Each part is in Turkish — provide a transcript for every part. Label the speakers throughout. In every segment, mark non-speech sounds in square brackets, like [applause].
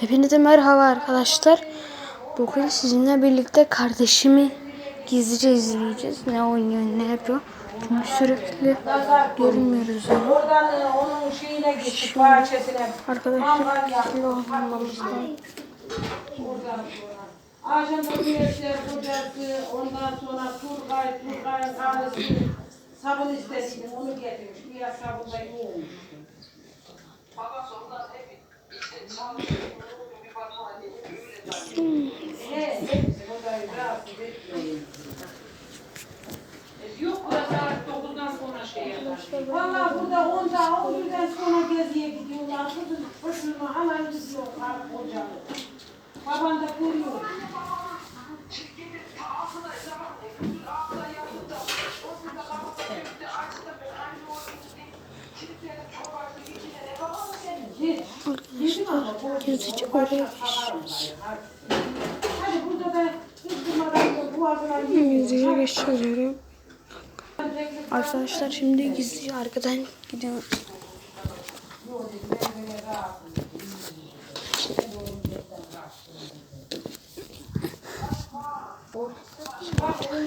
Speaker 1: Hepinize merhaba arkadaşlar. Bugün sizinle birlikte kardeşimi gizlice izleyeceğiz. Ne oynuyor, ne yapıyor. Çünkü sürekli görünmüyoruz onu.
Speaker 2: Oradan e, onun şeyine gittik, bahçesine.
Speaker 1: Arkadaşlar kilo lazım.
Speaker 2: Sonra. Akşam üniversite hocası, ondan sonra Turgay, Turgay'ın karısı sabun istesiydim, onu getirmiş. Biraz sabun da yoğunmuş. He, Yok burada saat 9'dan sonra şey yapar. Valla burada 10'da 11'den sonra geziye gidiyorlar. Kızım hoşuma halan gidiyor karı kocalı. Baban da görüyor.
Speaker 1: Gizlice oraya geçeceğiz.
Speaker 2: Hadi burada da kızdırmadan boğazına
Speaker 1: Gizlice geçiyorum. Arkadaşlar şimdi gizlice arkadan gidiyoruz. Arkadaşlar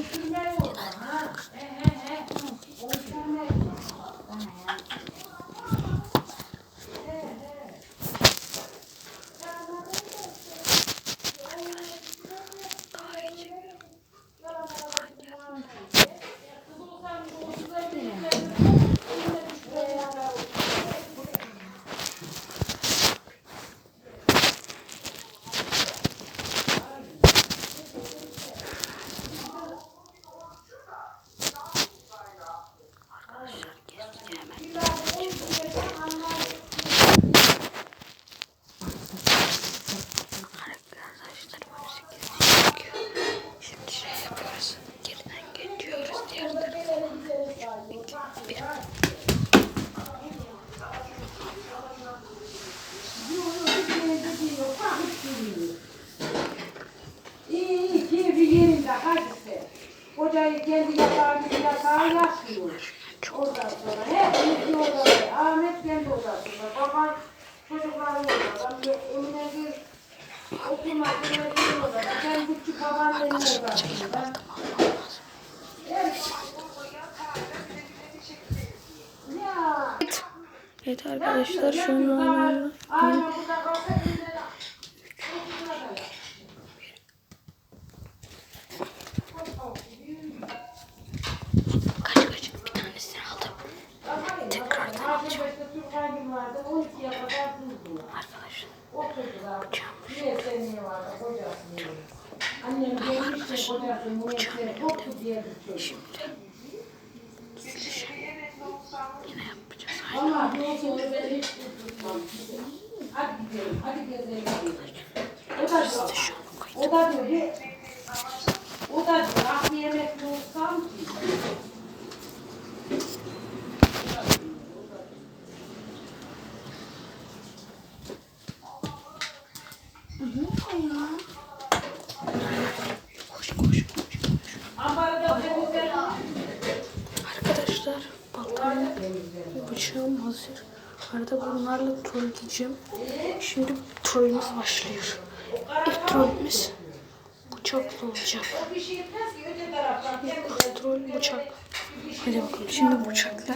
Speaker 1: hepsi gizlice çıkıyor. Şimdi şey yapıyoruz. Geriden geçiyoruz diğer tarafa. Üç, iki, bir.
Speaker 2: İyi iyi keyfi yerinde hadi sen. Kocayı kendi yatağı gibi yatağa yaşlıyor. Ondan sonra hep bir Ahmet kendi odasında. Baban çocukları odada. Bir Emine bir okumak üzere bir odada. Ben küçük baban benim odasında.
Speaker 1: Evet arkadaşlar şu an
Speaker 2: düşüyor.
Speaker 1: Yine yapacağız.
Speaker 2: Allah ne olsun ben hiç tutmam. Hadi gidelim, hadi gezelim. O da diyor, o da diyor, o da diyor, ah yemek mi olsam ki?
Speaker 1: Koş hazır. Arada bunlarla troll diyeceğim. Şimdi trollümüz başlıyor. İlk trollümüz bıçaklı olacak.
Speaker 2: Kendi
Speaker 1: Troll bıçak. Hadi bakalım şimdi bıçakla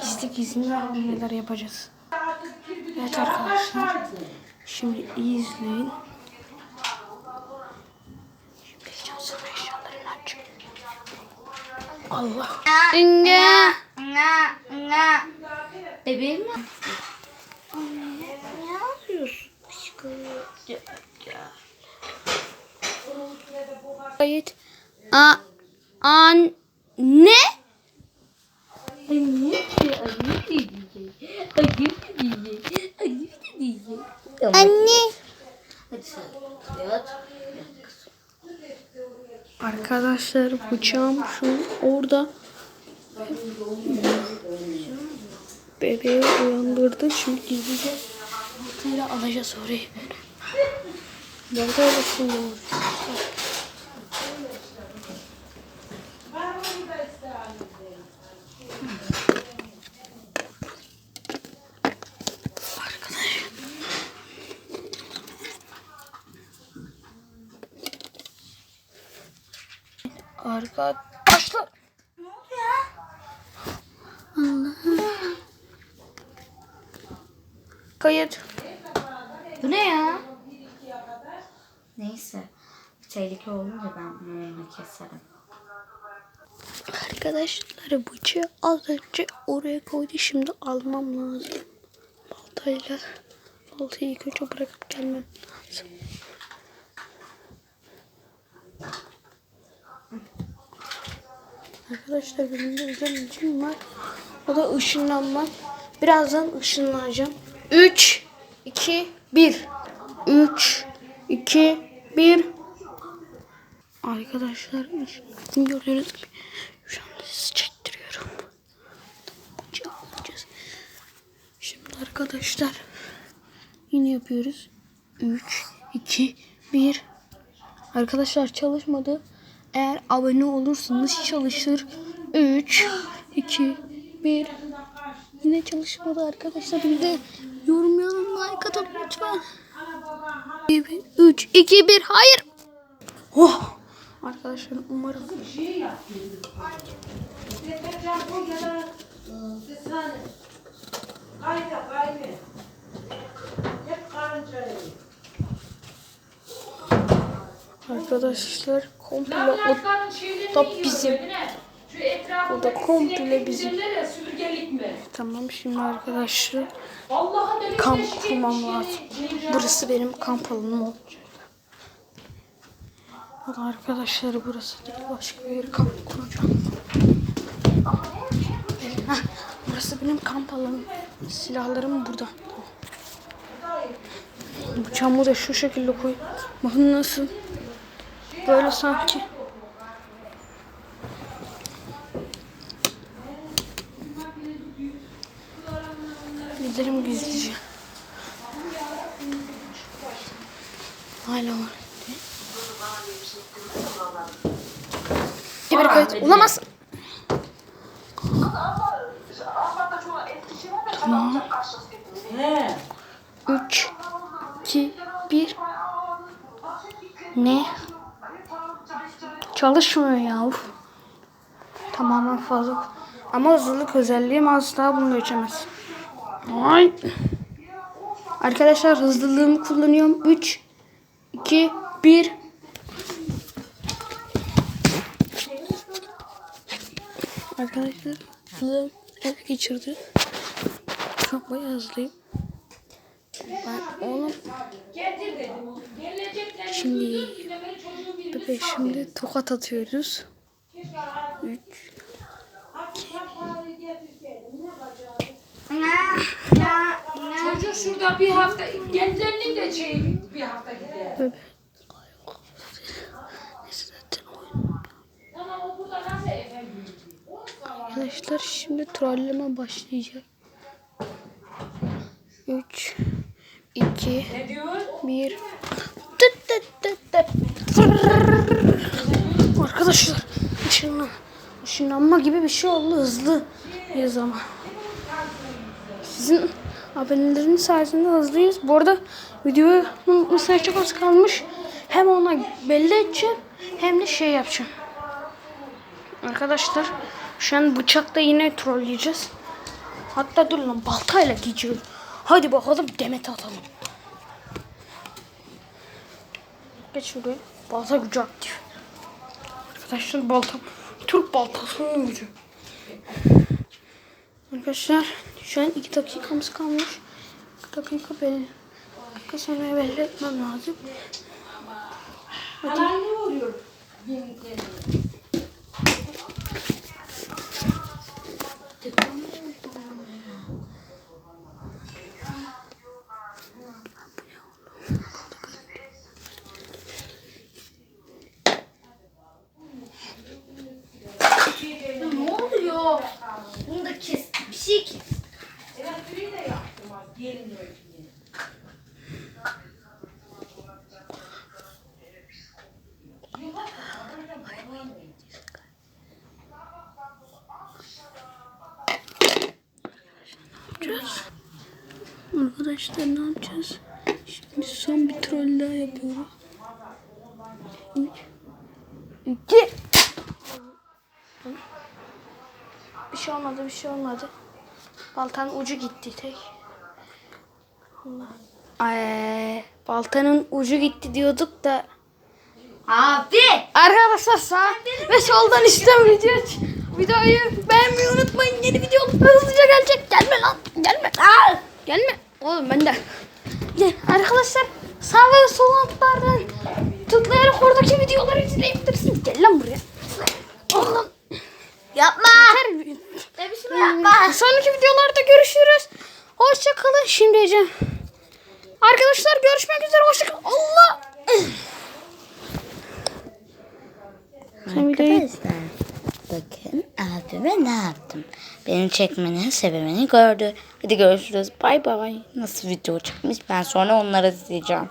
Speaker 1: gizli gizli hamleler yapacağız. Evet arkadaşlar. Şimdi iyi izleyin. Aç. Allah.
Speaker 3: Bebeğim mi? Ne yapıyorsun? Aşkım. Ya, ya.
Speaker 1: Kayıt.
Speaker 3: A, an, ne? Anne, anne de diyecek. Anne de diyecek. Anne de diyecek. Anne. Hadi sen yat.
Speaker 1: Arkadaşlar bıçağım şu orada bebeği uyandırdık. Şimdi gizlice altıyla alacağız orayı böyle.
Speaker 3: Nerede olsun ya?
Speaker 1: Arka Kayıt.
Speaker 3: Bu ne ya? Neyse. Tehlike olunca ben bunu keserim.
Speaker 1: Arkadaşlar bıçağı az önce oraya koydu. Şimdi almam lazım. Baltayla. Baltayı ilk önce bırakıp gelmem lazım. Arkadaşlar benim de özel gücüm var. O da ışınlanmak. Birazdan ışınlanacağım. 3, 2, 1. 3, 2, 1. Arkadaşlar görüyoruz gibi. Şu an sizi çektiriyorum. Şimdi arkadaşlar yine yapıyoruz. 3, 2, 1. Arkadaşlar çalışmadı. Eğer abone olursanız çalışır. 3, 2, 1. Yine çalışmadı arkadaşlar. Bir de yorum yazın like atın lütfen. 3, 2, 1. Hayır. Oh. Arkadaşlar umarım
Speaker 2: Şey.
Speaker 1: Arkadaşlar komple o da bizim. O da komple bizim.
Speaker 4: Mi?
Speaker 1: Tamam şimdi arkadaşlar kamp kurmam lazım. Burası benim kamp alanım olacak. Da arkadaşlar burası değil başka bir kamp kuracağım. Heh, burası benim kamp alanım. Silahlarım burada. Bıçağımı da şu şekilde koy. Bakın nasıl. Böyle sanki. Gidelim gizlice. Hala var. Bir kayıt olamaz.
Speaker 2: He.
Speaker 1: 3 2 1 Ne? Çalışmıyor ya. Uf. Tamamen fazla. Ama hızlılık özelliğim asla bunu geçemez. Ay. Arkadaşlar hızlılığımı kullanıyorum. 3 2 1 Arkadaşlar hızlılığım ele geçirdi. Çok bayağı hızlıyım. Ben oğlum
Speaker 4: Getir dedim. Gelecekler.
Speaker 1: Şimdi
Speaker 4: Benim çocuğum bir
Speaker 1: bebe şimdi tokat atıyoruz. 3
Speaker 4: Çocuk şurada bir hafta kendilerinin de şey bir hafta gider.
Speaker 1: bebe. Neyse zaten oyun.
Speaker 4: Ama o burada nasıl efendim?
Speaker 1: Arkadaşlar şimdi trolleme başlayacak. 3 2
Speaker 4: Ne diyor?
Speaker 1: 1 Tıt tıt tıt tıt. Arkadaşlar ışınlan, ışınlanma gibi bir şey oldu hızlı yaz ama. Sizin aboneleriniz sayesinde hızlıyız. Bu arada videonun mesela çok az kalmış. Hem ona belli edeceğim hem de şey yapacağım. Arkadaşlar şu an bıçakla yine trolleyeceğiz. Hatta dur lan baltayla geçiyoruz. Hadi bakalım demet atalım. Geç şuraya. Balta gücü aktif. Arkadaşlar baltam. Türk baltasının gücü. Arkadaşlar şu an 2 dakikamız kalmış. 2 dakika belli. dakika sonra belli etmem lazım.
Speaker 2: Oluyor?
Speaker 3: Ne oluyor? Bunu da kes. Değişik.
Speaker 2: Elektriği de yaktım az. Gelin böyle.
Speaker 1: Arkadaşlar ne yapacağız? Şimdi son bir troll daha yapıyorum. Üç. İki. Bir şey olmadı, bir şey olmadı. Baltanın ucu gitti tek. Allah. Ay, baltanın ucu gitti diyorduk da.
Speaker 3: Abi.
Speaker 1: Arkadaşlar sağ ve soldan işte video videoyu beğenmeyi unutmayın. Yeni video hızlıca gelecek. Gelme lan. Gelme. Aa, gelme. Oğlum ben de. Arkadaşlar sağ ve sol altlardan tıklayarak oradaki videoları izleyebilirsiniz. Gel lan buraya. Oğlum.
Speaker 3: Yapma.
Speaker 1: Yeter.
Speaker 3: Bebişim yapma.
Speaker 1: Sonraki videolarda görüşürüz. Hoşça kalın. Şimdi Ecem. Arkadaşlar görüşmek üzere. Hoşça kalın. Allah. [clears throat]
Speaker 3: Arkadaşlar bakın abime ne yaptım. Benim çekmenin sebebini gördü. Hadi görüşürüz. Bay bay. Nasıl video çıkmış ben sonra onları izleyeceğim.